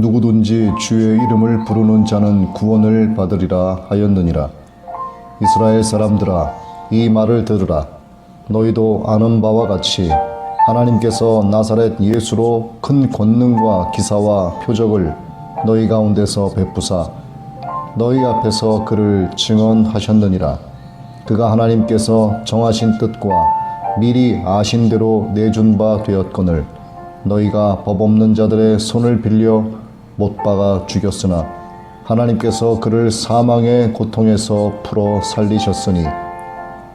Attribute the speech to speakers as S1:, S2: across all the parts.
S1: 누구든지 주의 이름을 부르는 자는 구원을 받으리라 하였느니라. 이스라엘 사람들아, 이 말을 들으라. 너희도 아는 바와 같이 하나님께서 나사렛 예수로 큰 권능과 기사와 표적을 너희 가운데서 베푸사 너희 앞에서 그를 증언하셨느니라. 그가 하나님께서 정하신 뜻과 미리 아신 대로 내준 바 되었거늘 너희가 법 없는 자들의 손을 빌려 못 박아 죽였으나 하나님께서 그를 사망의 고통에서 풀어 살리셨으니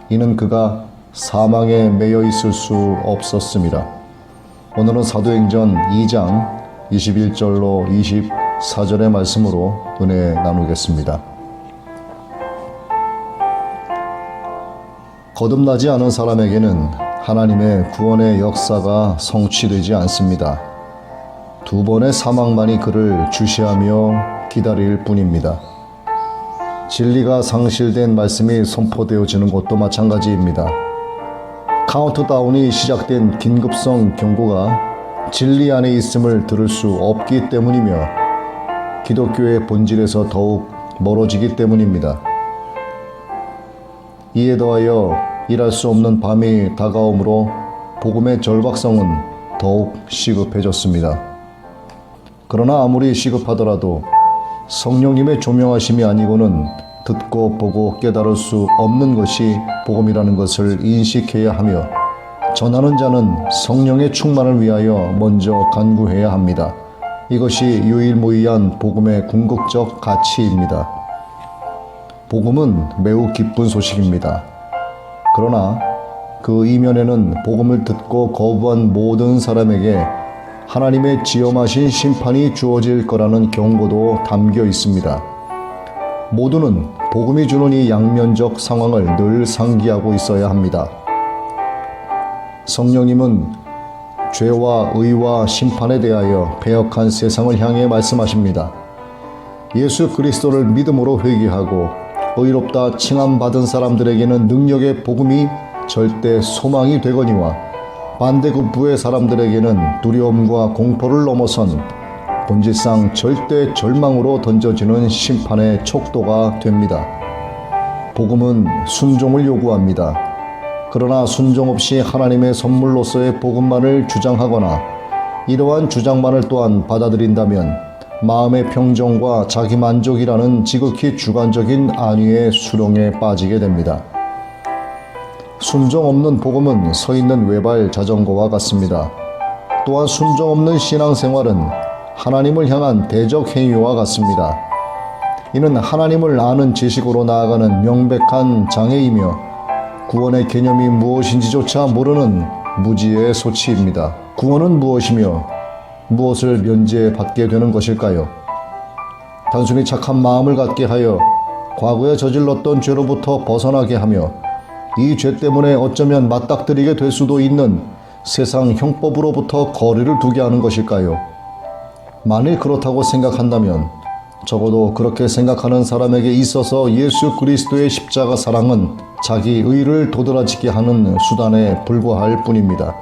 S1: 이는 그가 사망에 매여 있을 수 없었습니다. 오늘은 사도행전 2장 21절로 24절의 말씀으로 은혜 나누겠습니다. 거듭나지 않은 사람에게는 하나님의 구원의 역사가 성취되지 않습니다. 두 번의 사망만이 그를 주시하며 기다릴 뿐입니다. 진리가 상실된 말씀이 선포되어지는 것도 마찬가지입니다. 카운트다운이 시작된 긴급성 경고가 진리 안에 있음을 들을 수 없기 때문이며 기독교의 본질에서 더욱 멀어지기 때문입니다. 이에 더하여 일할 수 없는 밤이 다가오므로 복음의 절박성은 더욱 시급해졌습니다. 그러나 아무리 시급하더라도 성령님의 조명하심이 아니고는 듣고 보고 깨달을 수 없는 것이 복음이라는 것을 인식해야 하며 전하는 자는 성령의 충만을 위하여 먼저 간구해야 합니다. 이것이 유일무이한 복음의 궁극적 가치입니다. 복음은 매우 기쁜 소식입니다. 그러나 그 이면에는 복음을 듣고 거부한 모든 사람에게 하나님의 지엄하신 심판이 주어질 거라는 경고도 담겨 있습니다. 모두는 복음이 주는 이 양면적 상황을 늘 상기하고 있어야 합니다. 성령님은 죄와 의와 심판에 대하여 배역한 세상을 향해 말씀하십니다. 예수 그리스도를 믿음으로 회개하고 의롭다 칭함 받은 사람들에게는 능력의 복음이 절대 소망이 되거니와 반대급부의 사람들에게는 두려움과 공포를 넘어선 본질상 절대 절망으로 던져지는 심판의 촉도가 됩니다. 복음은 순종을 요구합니다. 그러나 순종 없이 하나님의 선물로서의 복음만을 주장하거나 이러한 주장만을 또한 받아들인다면 마음의 평정과 자기 만족이라는 지극히 주관적인 안위의 수렁에 빠지게 됩니다. 순종 없는 복음은 서 있는 외발 자전거와 같습니다. 또한 순종 없는 신앙생활은 하나님을 향한 대적 행위와 같습니다. 이는 하나님을 아는 지식으로 나아가는 명백한 장애이며 구원의 개념이 무엇인지조차 모르는 무지의 소치입니다. 구원은 무엇이며 무엇을 면제받게 되는 것일까요? 단순히 착한 마음을 갖게 하여 과거에 저질렀던 죄로부터 벗어나게 하며 이 죄 때문에 어쩌면 맞닥뜨리게 될 수도 있는 세상 형법으로부터 거리를 두게 하는 것일까요? 만일 그렇다고 생각한다면 적어도 그렇게 생각하는 사람에게 있어서 예수 그리스도의 십자가 사랑은 자기 의를 도드라지게 하는 수단에 불과할 뿐입니다.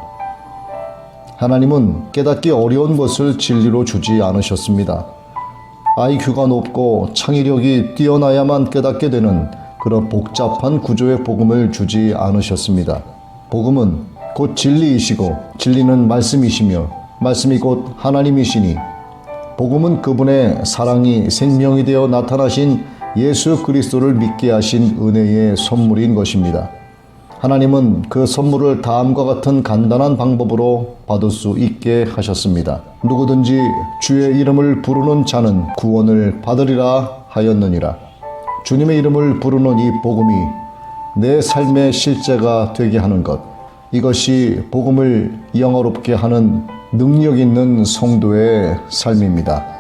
S1: 하나님은 깨닫기 어려운 것을 진리로 주지 않으셨습니다. IQ가 높고 창의력이 뛰어나야만 깨닫게 되는 그런 복잡한 구조의 복음을 주지 않으셨습니다. 복음은 곧 진리이시고 진리는 말씀이시며 말씀이 곧 하나님이시니 복음은 그분의 사랑이 생명이 되어 나타나신 예수 그리스도를 믿게 하신 은혜의 선물인 것입니다. 하나님은 그 선물을 다음과 같은 간단한 방법으로 받을 수 있게 하셨습니다. 누구든지 주의 이름을 부르는 자는 구원을 받으리라 하였느니라. 주님의 이름을 부르는 이 복음이 내 삶의 실제가 되게 하는 것. 이것이 복음을 영어롭게 하는 능력 있는 성도의 삶입니다.